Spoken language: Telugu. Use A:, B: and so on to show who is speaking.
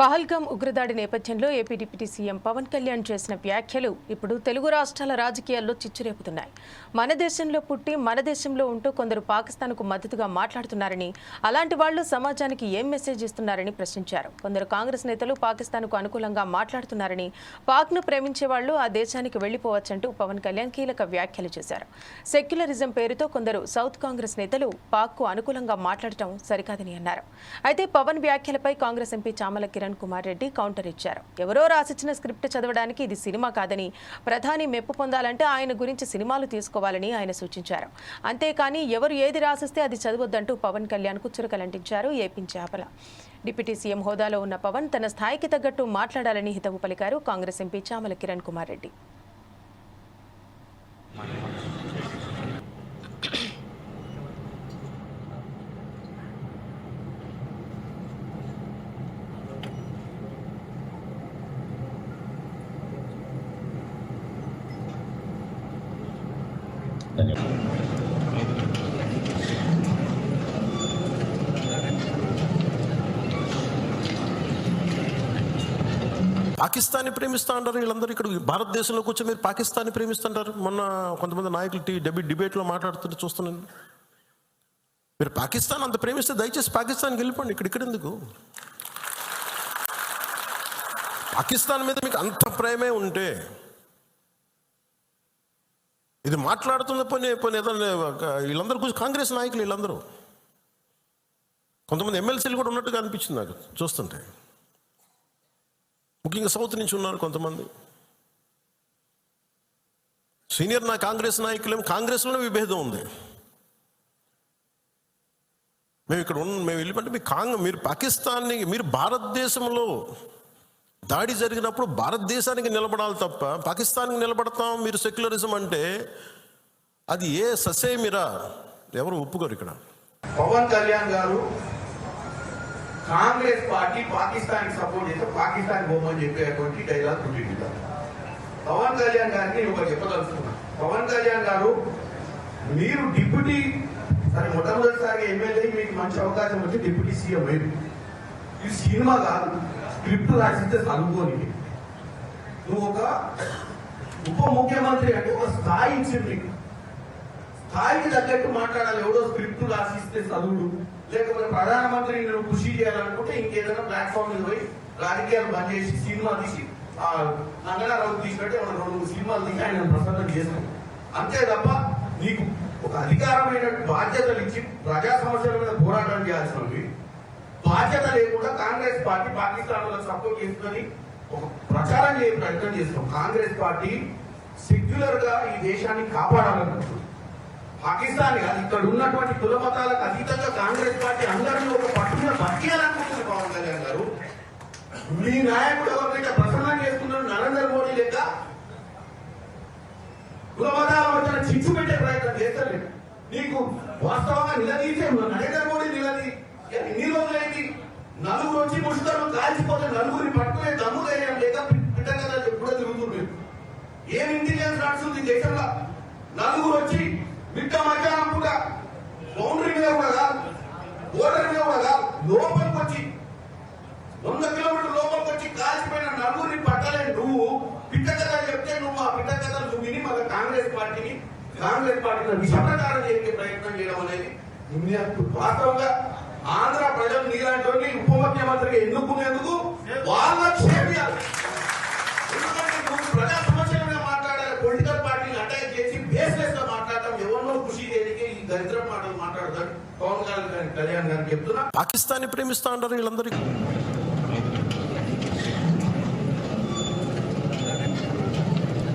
A: పహల్గాం ఉగ్రదాడి నేపథ్యంలో AP deputy CM Pawan Kalyan చేసిన వ్యాఖ్యలు ఇప్పుడు తెలుగు రాష్ట్రాల రాజకీయాల్లో చిచ్చురేపుతున్నాయి. మన దేశంలో పుట్టి మన దేశంలో ఉంటూ కొందరు పాకిస్తాన్కు మద్దతుగా మాట్లాడుతున్నారని అలాంటి వాళ్ళు సమాజానికి ఏం మెసేజ్ ఇస్తున్నారని ప్రశ్నించారు. కొందరు కాంగ్రెస్ నేతలు పాకిస్తాన్కు అనుకూలంగా మాట్లాడుతున్నారని పాక్ను ప్రేమించే వాళ్ళు ఆ దేశానికి వెళ్ళిపోవచ్చంటూ పవన్ కళ్యాణ్ కీలక వ్యాఖ్యలు చేశారు. సెక్యులరిజం పేరుతో కొందరు సౌత్ కాంగ్రెస్ నేతలు పాక్కు అనుకూలంగా మాట్లాడటం సరికాదని అన్నారు. అయితే పవన్ వ్యాఖ్యలపై Congress MP Chamala Kiran Kumar Reddy counter ఇచ్చారు. ఎవరో రాసిచ్చిన స్క్రిప్ట్ చదవడానికి ఇది సినిమా కాదని ప్రధాని మెప్పు పొందాలంటే ఆయన గురించి సినిమాలు తీసుకోవాలని ఆయన సూచించారు. అంతేకాని ఎవరు ఏది రాసిస్తే అది చదవద్దంటూ పవన్ కళ్యాణ్కు చురకలంటించారు ఏపీ చేపల. డిప్యూటీ సీఎం హోదాలో ఉన్న పవన్ తన స్థాయికి తగ్గట్టు మాట్లాడాలని హితవు పలికారు కాంగ్రెస్ ఎంపీ చామల కిరణ్ కుమార్ రెడ్డి.
B: పాకిస్తాన్ని ప్రేమిస్తా అంటారు వీళ్ళందరూ ఇక్కడ భారతదేశంలోకి వచ్చి మీరు పాకిస్తాన్ని ప్రేమిస్తుంటారు మొన్న కొంతమంది నాయకులు టీ డెబి డిబేట్లో మాట్లాడుతుంటే చూస్తున్నాను. మీరు పాకిస్తాన్ అంత ప్రేమిస్తే దయచేసి పాకిస్తాన్కి వెళ్ళిపోండి. ఇక్కడ ఇక్కడ ఎందుకు? పాకిస్తాన్ మీద మీకు అంత ప్రేమే ఉంటే ఇది మాట్లాడుతున్న పని పని ఏదైనా వీళ్ళందరూ కూర్చొని కాంగ్రెస్ నాయకులు వీళ్ళందరూ. కొంతమంది ఎమ్మెల్సీలు కూడా ఉన్నట్టుగా అనిపించింది నాకు చూస్తుంటే. ముఖ్యంగా సౌత్ నుంచి ఉన్నారు కొంతమంది. సీనియర్ నా కాంగ్రెస్ నాయకులేం కాంగ్రెస్లోనే విభేదం ఉంది. మేము ఇక్కడ ఉన్న మేము వెళ్ళిపోతే మీ కాంగ్ మీరు పాకిస్తాన్ని మీరు భారతదేశంలో దాడి జరిగినప్పుడు భారతదేశానికి నిలబడాలి తప్ప పాకిస్తాన్కి నిలబడతాం మీరు సెక్యులరిజం అంటే అది ఏ ససే మీరా ఎవరు ఒప్పుకోరు ఇక్కడ.
C: పవన్ కళ్యాణ్ గారు కాంగ్రెస్ పార్టీ పాకిస్తాన్ సపోర్ట్ చేస్తే పాకిస్తాన్ బొమ్మని చెప్పేటువంటి డైలాగ్ పవన్ కళ్యాణ్ గారిని నేను పవన్ కళ్యాణ్ గారు మీరు డిప్యూటీ సరే మొట్టమొదటిసారి ఎమ్మెల్యే మీకు మంచి అవకాశం వచ్చి డిప్యూటీ సీఎం అయ్యింది ఇది సినిమా కాదు. స్క్రిప్ట్ రాసిస్తే చదువుకోని నువ్వు ఒక ఉప ముఖ్యమంత్రి అంటే ఒక స్థాయి ఇచ్చింది. స్థాయికి తగ్గట్టు మాట్లాడాలి. ఎవడో స్క్రిప్ట్ రాసిస్తే చదువుడు. లేకపోతే ప్రధానమంత్రి నేను కృషి చేయాలనుకుంటే ఇంకేదైనా ప్లాట్ఫామ్ మీద పోయి రాజకీయాలు బంద్ చేసి సినిమా తీసి ఆ నంగనారావు తీసినట్టు ఏమైనా రెండు సినిమాలు తీసి ఆయన ప్రసన్నం చేశాను అంతే తప్ప నీకు ఒక అధికారమైన బాధ్యతలు ఇచ్చి ప్రజా సమస్యల మీద పోరాటం చేయాల్సినవి. బాధ్యత లేకుండా కాంగ్రెస్ పార్టీ పాకిస్తాన్ వాళ్ళకి సపోర్ట్ చేస్తుందని ఒక ప్రచారం చేయ ప్రయత్నం చేస్తాం కాంగ్రెస్ పార్టీ సెక్యులర్గా ఈ దేశాన్ని కాపాడాలనుకుంటుంది. పాకిస్తాన్ కాదు ఇక్కడ ఉన్నటువంటి కుల మతాలకు అతీతంగా కాంగ్రెస్ పార్టీ అందరినీ ఒక పట్టున బతికేయాలనుకుంటుంది పవన్ కళ్యాణ్ గారు. మీ నాయకుడు ఎవరినైతే ప్రసన్నం చేస్తున్నారు నరేంద్ర మోడీ లెక్క కుల మతాల మధ్యన చిచ్చు పెట్టే ప్రయత్నం చేస్తలేదు. నీకు వాస్తవంగా నిలదీసే నరేంద్ర మోడీ నిలదీ ఎన్ని రోజులైంది? నలుగురు వచ్చి ముసుగురు కాల్చిపోతే నలుగురిని పట్టుకునే దమ్ము ధైర్యం లేక పిట్టగా ఎప్పుడో తిరుగుతుంది ఏం ఇంటెలిజెన్స్ నడుస్తుంది దేశంలో? నలుగురు వచ్చి బిడ్డ మధ్యాహ్నం పూట బౌండరీ మీద కూడా కాదు బోర్డర్ మీద కూడా కాదు లోపలికి వచ్చి వంద కిలోమీటర్ లోపలికి వచ్చి కాల్చిపోయిన నలుగురిని పట్టలేని నువ్వు పిట్ట కథ చెప్తే నువ్వు ఆ పిట్ట కథలు నువ్వు విని మళ్ళీ కాంగ్రెస్ పార్టీని కాంగ్రెస్ పార్టీని విషప్రచారం చేసే ప్రయత్నం చేయడం అనేది వాస్తవంగా ఆంధ్ర ప్రజలు నీలాంటి వాడిని ఉప ముఖ్యమంత్రిగా ఎన్నుకునేందుకు వాళ్ళ క్షేమియాలి ఎందుకంటే నువ్వు ప్రజా సమస్యల మీద మాట్లాడాలి పొలిటికల్ పార్టీని అటాక్ చేసి బేస్లెస్గా మాట్లాడటం ఎవరినో కృషి చేయడానికి ఈ దరిద్ర మాటలు మాట్లాడతాడు పవన్ కళ్యాణ్ గారి కళ్యాణ్ గారికి చెప్తున్నా.
B: పాకిస్తాన్ ప్రేమిస్తా అంటారు వీళ్ళందరికీ.